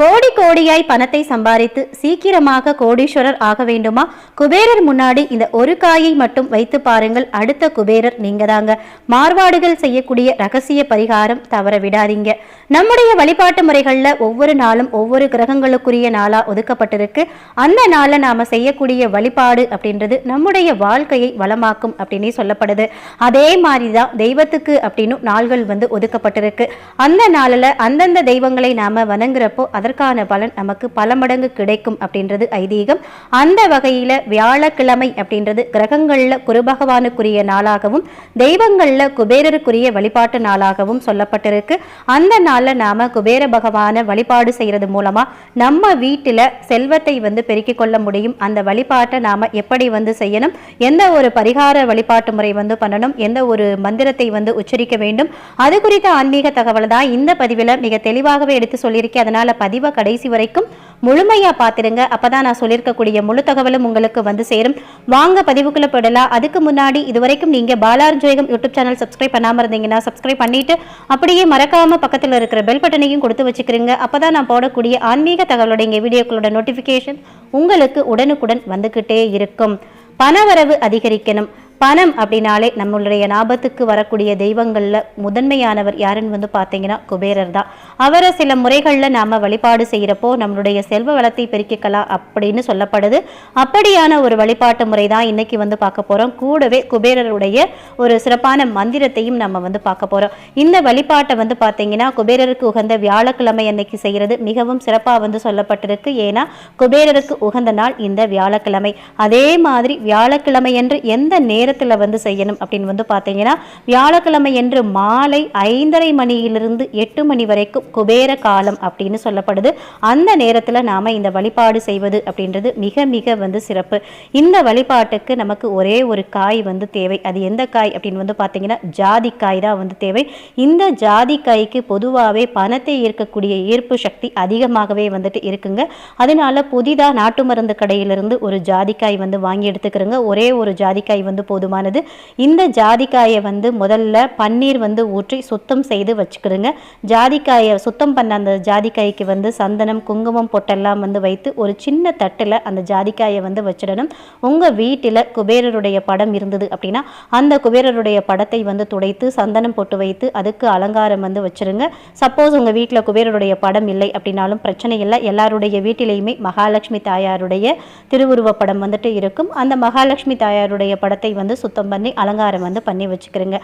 கோடி கோடியாய் பணத்தை சம்பாதித்து சீக்கிரமாக கோடீஸ்வரர் ஆக வேண்டுமா? குபேரர் முன்னாடி இந்த ஒரு காயை மட்டும் வைத்து பாருங்கள். அடுத்த குபேரர் நீங்க தாங்க மார்வாடுகள் செய்யக்கூடிய ரகசிய பரிகாரம் தவற விடாதீங்க. நம்முடைய வழிபாட்டு முறைகள்ல ஒவ்வொரு நாளும் ஒவ்வொரு கிரகங்களுக்குரிய நாளா ஒதுக்கப்பட்டிருக்கு. அந்த நாளை நாம செய்யக்கூடிய வழிபாடு அப்படின்றது நம்முடைய வாழ்க்கையை வளமாக்கும் அப்படின்னே சொல்லப்படுது. அதே மாதிரி தான் தெய்வத்துக்கு அப்படின்னு நாள்கள் வந்து ஒதுக்கப்பட்டிருக்கு. அந்த நாளில் அந்தந்த தெய்வங்களை நாம வணங்குறப்போ அதற்கான பலன் நமக்கு பல மடங்கு கிடைக்கும் அப்படின்றது ஐதீகம். அந்த வகையில் வியாழக்கிழமை அப்படின்றது கிரகங்களில் குருபகவானுக்குரிய நாளாகவும் தெய்வங்களில் குபேரருக்குரிய வழிபாட்டு நாளாகவும் சொல்லப்பட்டிருக்கு. அந்த நாளில் நாம் குபேர பகவானை வழிபாடு செய்கிறது மூலமாக நம்ம வீட்டில் செல்வத்தை வந்து பெருக்கிக் கொள்ள முடியும். அந்த வழிபாட்டை நாம் எப்படி வந்து செய்யணும்? எந்த ஒரு பரிகார வழிபாட்டு முறை வந்து பண்ணணும்? எந்த ஒரு மந்திரத்தை வந்து உச்சரிக்க வேண்டும்? அது குறித்த ஆன்மீக தகவல் தான் இந்த பதிவில் மிக தெளிவாகவே எடுத்து சொல்லியிருக்கேன் அதனால் பதிவு கடைசி வரைக்கும் முழுமையா பார்த்துடுங்க அப்பதான் நான் சொல்லியிருக்கக்கூடிய முழு தகவலும் உங்களுக்கு வந்து சேரும். வாங்க பதிவுக்குள்ள போடலாம் அதுக்கு முன்னாடி இதுவரைக்கும் நீங்க பாலார்ஜோயகம் யூடியூப் சேனல் சப்ஸ்கிரைப் பண்ணாம இருந்தீங்கன்னா சப்ஸ்கிரைப் பண்ணிட்டு அப்படியே மறக்காம பக்கத்துல இருக்கிற பெல் பட்டனையும் கொடுத்து வச்சுக்கிறீங்க அப்பதான் நான் போடக்கூடிய ஆன்மீக தகவலோட வீடியோக்களோட நோட்டிபிகேஷன் உங்களுக்கு உடனுக்குடன் வந்துகிட்டே இருக்கும். பணவரவு அதிகரிக்கணும். பணம் அப்படின்னாலே நம்மளுடைய ஞாபகத்துக்கு வரக்கூடிய தெய்வங்களில் முதன்மையானவர் யாருன்னு வந்து பார்த்தீங்கன்னா குபேரர் தான். அவரை சில முறைகளில் நாம் வழிபாடு செய்கிறப்போ நம்மளுடைய செல்வ வளத்தை பெருக்கிக்கலாம் அப்படின்னு சொல்லப்படுது. அப்படியான ஒரு வழிபாட்டு முறை தான் இன்னைக்கு வந்து பார்க்க போகிறோம் கூடவே குபேரருடைய ஒரு சிறப்பான மந்திரத்தையும் நம்ம வந்து பார்க்க போகிறோம் இந்த வழிபாட்டை வந்து பார்த்தீங்கன்னா குபேரருக்கு உகந்த வியாழக்கிழமை அன்னைக்கு செய்கிறது மிகவும் சிறப்பாக வந்து சொல்லப்பட்டிருக்கு. ஏன்னா குபேரருக்கு உகந்த நாள் இந்த வியாழக்கிழமை. அதே மாதிரி வியாழக்கிழமை என்று எந்த நேரத்தில் வந்து செய்யணும் அப்படின்னு வந்து பார்த்தீங்கன்னா வியாழக்கிழமை என்று மாலை ஐந்தரை மணியிலிருந்து எட்டு மணி வரைக்கும் குபேர காலம் அப்படின்னு சொல்லப்படுது. அந்த நேரத்தில் நாம் இந்த வழிபாடு செய்வது அப்படின்றது மிக மிக வந்து சிறப்பு. இந்த வழிபாட்டுக்கு நமக்கு ஒரே ஒரு காய் வந்து தேவை. அது எந்த காய் அப்படின்னு வந்து பார்த்தீங்கன்னா ஜாதிக்காய் தான் வந்து தேவை. இந்த ஜாதிக்காய்க்கு பொதுவாகவே பணத்தை ஈர்க்கக்கூடிய ஈர்ப்பு சக்தி அதிகமாகவே வந்துட்டு இருக்குங்க. அதனால புதிதாக நாட்டு மருந்து கடையிலிருந்து ஒரு ஜாதிக்காய் வந்து வாங்கி எடுத்துக்கிறோங்க. ஒரே ஒரு ஜாதிக்காய் வந்து போதுமானது. இந்த ஜாதிக்காயை வந்து முதல்ல பன்னீர் வந்து ஊற்றி சுத்தம் செய்து வச்சுக்கிடுங்க. ஜாதிக்காயை சுத்தம் பண்ண அந்த ஜாதிக்காய்க்கு வந்து சந்தனம் குங்குமம் பொட்டெல்லாம் வந்து வைத்து ஒரு சின்ன தட்டில் அந்த ஜாதிக்காயை வந்து வச்சிடணும். உங்கள் வீட்டில் குபேரருடைய படம் இருந்தது அப்படின்னா அந்த குபேரருடைய படத்தை வந்து துடைத்து சந்தனம் போட்டு வைத்து அதுக்கு அலங்காரம் வந்து வச்சிருங்க. சப்போஸ் உங்கள் வீட்டில் குபேரருடைய படம் இல்லை அப்படின்னாலும் பிரச்சனை இல்லை. எல்லாருடைய வீட்டிலையுமே மகாலட்சுமி தாயாருடைய திருவுருவ படம் வந்துட்டு இருக்கும். அந்த மகாலட்சுமி தாயாருடைய படத்தை வந்து சுத்தம் பண்ணி அலங்காரம் வந்து பண்ணி வச்சுக்கிறேங்க.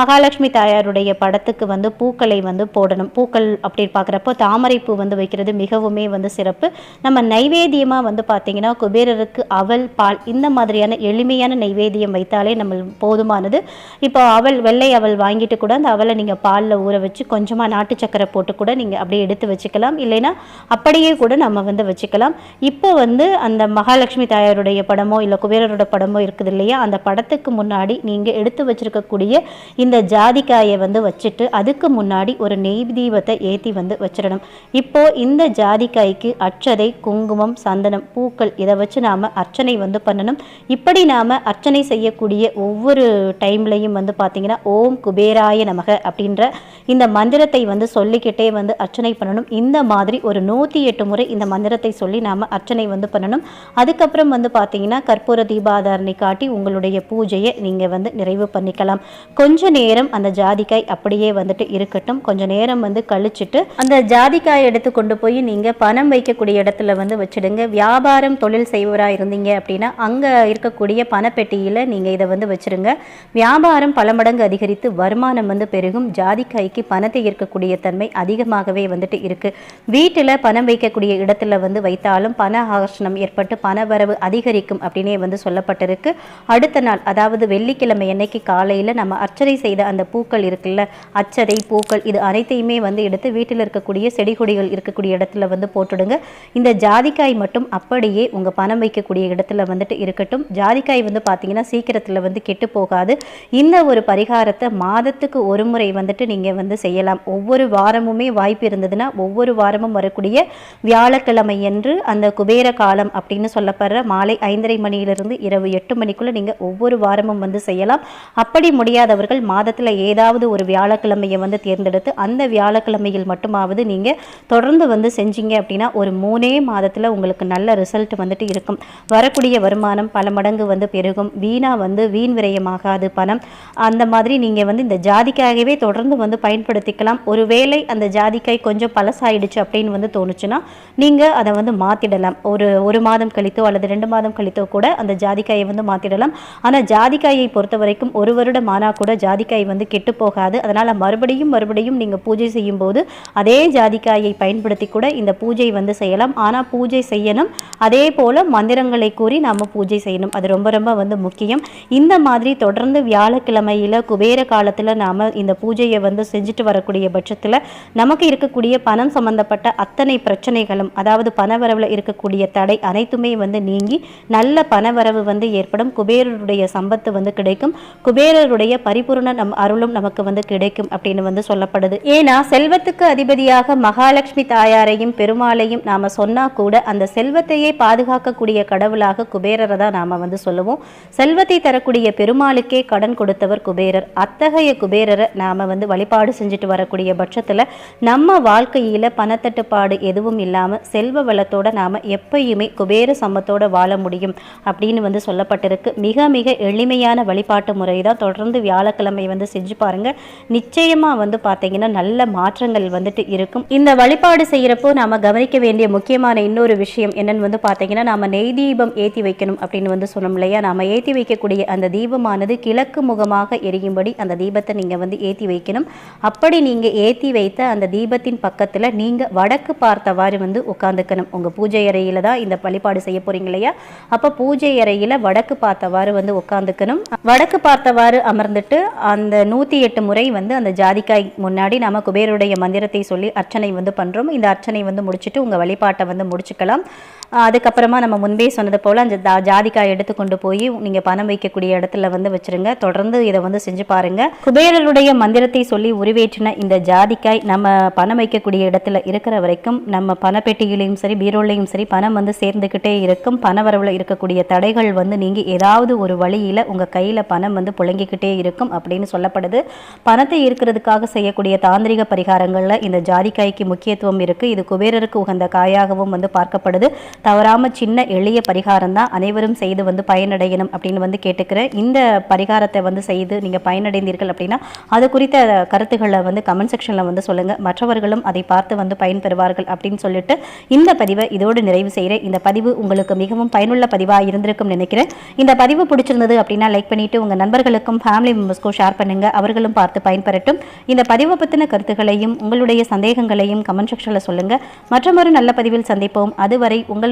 மகாலட்சுமி தாயாருடைய படத்துக்கு வந்து பூக்களை வந்து போடணும். பூக்கள் அப்படி பார்க்குறப்போ தாமரை பூ வந்து வைக்கிறது மிகவுமே வந்து சிறப்பு. நம்ம நைவேத்தியமாக வந்து பார்த்திங்கன்னா குபேரருக்கு அவல் பால் இந்த மாதிரியான எளிமையான நைவேத்தியம் வைத்தாலே நம்ம போதுமானது. இப்போ அவல் வெள்ளை அவல் வாங்கிட்டு கூட அந்த அவலை நீங்கள் பாலில் ஊற வச்சு கொஞ்சமாக நாட்டு சக்கரை போட்டு கூட நீங்கள் அப்படியே எடுத்து வச்சுக்கலாம். இல்லைன்னா அப்படியே கூட நம்ம வந்து வச்சுக்கலாம். இப்போ வந்து அந்த மகாலட்சுமி தாயாருடைய படமோ இல்லை குபேரரோட படமோ இருக்குது இல்லையா? அந்த படத்துக்கு முன்னாடி நீங்கள் எடுத்து வச்சிருக்கக்கூடிய இந்த ஜாதிக்காயை வந்து வச்சுட்டு அதுக்கு முன்னாடி ஒரு நெய் தீபத்தை ஏற்றி வந்து வச்சிடணும். இப்போது இந்த ஜாதிக்காய்க்கு அச்சதை குங்குமம் சந்தனம் பூக்கள் இதை வச்சு நாம் அர்ச்சனை வந்து பண்ணணும். இப்படி நாம் அர்ச்சனை செய்யக்கூடிய ஒவ்வொரு டைம்லையும் வந்து பார்த்திங்கன்னா ஓம் குபேராய நமக அப்படின்ற இந்த மந்திரத்தை வந்து சொல்லிக்கிட்டே வந்து அர்ச்சனை பண்ணணும். இந்த மாதிரி ஒரு நூற்றி எட்டு முறை இந்த மந்திரத்தை சொல்லி நாம் அர்ச்சனை வந்து பண்ணணும். அதுக்கப்புறம் வந்து பார்த்தீங்கன்னா கற்பூர தீபாதாரணை காட்டி உங்களுடைய பூஜையை நீங்கள் வந்து நிறைவு பண்ணிக்கலாம். கொஞ்ச நேரம் அந்த ஜாதிக்காய் அப்படியே வந்துட்டு இருக்கட்டும். கொஞ்ச நேரம் வந்து கழிச்சிட்டு அந்த ஜாதிக்காய் எடுத்து கொண்டு போய் நீங்கள் பணம் வைக்கக்கூடிய இடத்துல வந்து வச்சிடுங்க. வியாபாரம் தொழில் செய்வராக இருந்தீங்க அப்படின்னா அங்கே இருக்கக்கூடிய பணப்பெட்டியில் நீங்கள் இதை வந்து வச்சிருங்க. வியாபாரம் பல மடங்கு அதிகரித்து வருமானம் வந்து பெருகும். ஜாதிக்காய்க்கு பணத்தை ஈர்க்கக்கூடிய தன்மை அதிகமாகவே வந்துட்டு இருக்கு. வீட்டில் பணம் வைக்கக்கூடிய இடத்துல வந்து வைத்தாலும் பண ஆகர்ஷணம் ஏற்பட்டு பண வரவு அதிகரிக்கும் அப்படின்னே வந்து சொல்லப்பட்டிருக்கு. அடுத்த நாள் அதாவது வெள்ளிக்கிழமை அன்னைக்கு காலையில் நம்ம அர்ச்சனை செய்த அந்த பூக்கள் இருக்குல்ல அச்சதை பூக்கள் இது அனைத்தையுமே வந்து எடுத்து வீட்டில் இருக்கக்கூடிய செடி கொடிகள் இருக்கக்கூடிய இடத்துல வந்து போட்டுடுங்க. இந்த ஜாதிக்காய் மட்டும் அப்படியே உங்கள் பணம் வைக்கக்கூடிய இடத்துல வந்துட்டு இருக்கட்டும். ஜாதிக்காய் வந்து பார்த்தீங்கன்னா சீக்கிரத்தில் வந்து கெட்டு போகாது. இந்த ஒரு பரிகாரத்தை மாதத்துக்கு ஒரு முறை வந்துட்டு நீங்கள் வந்து செய்யலாம். ஒவ்வொரு வாரமுமே வாய்ப்பு இருந்ததுன்னா ஒவ்வொரு வாரமும் வரக்கூடிய வியாழக்கிழமை என்று அந்த குபேர காலம் அப்படின்னு சொல்லப்படுற மாலை ஐந்தரை மணியிலிருந்து இரவு எட்டு மணிக்குள்ளே நீங்கள் ஒவ்வொரு வாரமும் வந்து செய்யலாம். அப்படி முடியாதவர்கள் மாதத்தில் ஏதாவது ஒரு வியாழக்கிழமையை வந்து தேர்ந்தெடுத்து அந்த வியாழக்கிழமையில் மட்டுமாவது நீங்கள் தொடர்ந்து வந்து செஞ்சீங்க அப்படின்னா ஒரு மூணே மாதத்தில் உங்களுக்கு நல்ல ரிசல்ட் வந்துட்டு இருக்கும். வரக்கூடிய வருமானம் பல மடங்கு வந்து பெருகும். வீணாக வந்து வீண் விரயமாகாது பணம். அந்த மாதிரி நீங்கள் வந்து இந்த ஜாதிக்காகவே தொடர்ந்து வந்து பயன்படுத்திக்கலாம். ஒருவேளை அந்த ஜாதிக்காய் கொஞ்சம் பழசாயிடுச்சு அப்படின்னு வந்து தோணுச்சுன்னா நீங்கள் அதை வந்து மாற்றிடலாம் ஒரு ஒரு மாதம் கழித்தோ அல்லது ரெண்டு மாதம் கழித்தோ கூட அந்த ஜாதிக்காயை வந்து மாற்றிடலாம் ஆனால் ஜாதிக்காயை பொறுத்த வரைக்கும் ஒரு வருடம் ஆனால் கூட ஜாதிக்காய் வந்து கெட்டு போகாது. அதனால் மறுபடியும் மறுபடியும் நீங்கள் பூஜை செய்யும்போது அதே ஜாதிக்காயை பயன்படுத்தி கூட இந்த பூஜை வந்து செய்யலாம். ஆனால் பூஜை செய்யணும். அதே போல் மந்திரங்களை கூறி நாம் பூஜை செய்யணும். அது ரொம்ப ரொம்ப வந்து முக்கியம். இந்த மாதிரி தொடர்ந்து வியாழக்கிழமையில் குபேர காலத்தில் நாம் இந்த பூஜையை வந்து செஞ்சுட்டு வரக்கூடிய பட்சத்தில் நமக்கு இருக்கக்கூடிய பணம் சம்பந்தப்பட்ட அத்தனை பிரச்சனைகளும் அதாவது பணவரவில் இருக்கக்கூடிய தடை அனைத்துமே வந்து நீங்கி நல்ல பணவரவு வந்து ஏற்படும். குபேரருடைய சம்பத்து வந்து கிடைக்கும். குபேரருடைய பரிபூர்ண நம் அருளும் நமக்கு வந்து கிடைக்கும் அப்படின்னு வந்து சொல்லப்படுது. ஏன்னா செல்வத்துக்கு அதிபதியாக மகாலட்சுமி தாயாரையும் பெருமாளையும் நாம சொன்னா கூட அந்த செல்வத்தையே பாதுகாக்கக்கூடிய கடவுளாக குபேரரை தான் நாம வந்து சொல்லுவோம். செல்வத்தை தரக்கூடிய பெருமாளுக்கே கடன் கொடுத்தவர் குபேரர். அத்தகைய குபேரரை நாம வந்து வழிபாடு செஞ்சுட்டு வரக்கூடிய பட்சத்துல நம்ம வாழ்க்கையில பணத்தட்டுப்பாடு எதுவும் இல்லாம செல்வ வளத்தோட நாம எப்பயுமே குபேர சம்பத்தோட வாழ முடியும் அப்படின்னு வந்து சொல்லப்பட்டிருக்கு. மிக மிக எளிமையான வழிபாட்டு முறை தான் தொடர்ந்து வியாழக்கிழமை வந்து செஞ்சு பாருங்க. நிச்சயமா வந்து பார்த்தீங்கன்னா நல்ல மாற்றங்கள் வந்துட்டு இருக்கும். இந்த வழிபாடு செய்யறப்போ நாம கவனிக்க வேண்டிய முக்கியமான இன்னொரு விஷயம் என்னன்னு வந்து பார்த்தீங்கன்னா நாம் நெய் தீபம் ஏற்றி வைக்கணும் அப்படின்னு வந்து சொன்னோம் இல்லையா? நாம் ஏற்றி வைக்கக்கூடிய அந்த தீபமானது கிழக்கு முகமாக எரியும்படி அந்த தீபத்தை நீங்க வந்து ஏற்றி வைக்கணும். அப்படி நீங்க ஏற்றி வைத்த அந்த தீபத்தின் பக்கத்துல நீங்க வடக்கு பார்த்தவாறு வந்து உட்காந்துக்கணும் உங்க பூஜை அறையில தான் இந்த வழிபாடு செய்ய போகிறீங்க இல்லையா? அப்ப பூஜை அறையில் வடக்கு பார்த்தவாறு வந்து உட்காந்துக்கணும் வடக்கு பார்த்தவாறு அமர்ந்துட்டு அந்த நூத்தி எட்டு முறை வந்து அந்த ஜாதிக்காய் முன்னாடி நாம குபேருடைய மந்திரத்தை சொல்லி அர்ச்சனை வந்து பண்றோம். இந்த அர்ச்சனை வந்து முடிச்சுட்டு உங்க வழிபாட்டை வந்து முடிச்சுக்கலாம். அதுக்கப்புறமா நம்ம முன்பே சொன்னது போல் அந்த ஜா- ஜாதிக்காய் எடுத்து கொண்டு போய் நீங்கள் பணம் வைக்கக்கூடிய இடத்துல வந்து வச்சிருங்க. தொடர்ந்து இதை வந்து செஞ்சு பாருங்கள் குபேரருடைய மந்திரத்தை சொல்லி உருவேற்றின இந்த ஜாதிக்காய் நம்ம பணம் வைக்கக்கூடிய இடத்துல இருக்கிற வரைக்கும் நம்ம பணப்பெட்டியிலையும் சரி பீரோலையும் சரி பணம் வந்து சேர்ந்துக்கிட்டே இருக்கும். பண இருக்கக்கூடிய தடைகள் வந்து நீங்கள் ஏதாவது ஒரு வழியில் உங்கள் கையில் பணம் வந்து புழங்கிக்கிட்டே இருக்கும் அப்படின்னு சொல்லப்படுது. பணத்தை ஈர்க்கிறதுக்காக செய்யக்கூடிய தாந்திரிக பரிகாரங்களில் இந்த ஜாதிக்காய்க்கு முக்கியத்துவம் இருக்குது இது குபேரருக்கு உகந்த காயாகவும் வந்து பார்க்கப்படுது. தவறாமல் சின்ன எளிய பரிகாரம் தான் அனைவரும் செய்து வந்து பயனடையணும் அப்படின்னு வந்து கேட்டுக்கிறேன் இந்த பரிகாரத்தை வந்து செய்து நீங்கள் பயனடைந்தீர்கள் அப்படின்னா அது குறித்த கருத்துக்களை வந்து கமெண்ட் செக்ஷனில் வந்து சொல்லுங்கள் மற்றவர்களும் அதை பார்த்து வந்து பயன்பெறுவார்கள் அப்படின்னு சொல்லிட்டு இந்த பதிவை இதோடு நிறைவு செய்கிறேன். இந்த பதிவு உங்களுக்கு மிகவும் பயனுள்ள பதிவாக இருந்திருக்கும் நினைக்கிறேன். இந்த பதிவு பிடிச்சிருந்தது அப்படின்னா லைக் பண்ணிவிட்டு உங்கள் நண்பர்களுக்கும் ஃபேமிலி மெம்பர்ஸ்க்கும் ஷேர் பண்ணுங்க. அவர்களும் பார்த்து பயன்பெறட்டும். இந்த பதிவை பற்றின கருத்துக்களையும் உங்களுடைய சந்தேகங்களையும் கமெண்ட் செக்ஷனில் சொல்லுங்கள் மற்றொரு நல்ல பதிவில் சந்திப்போம். அதுவரை உங்கள்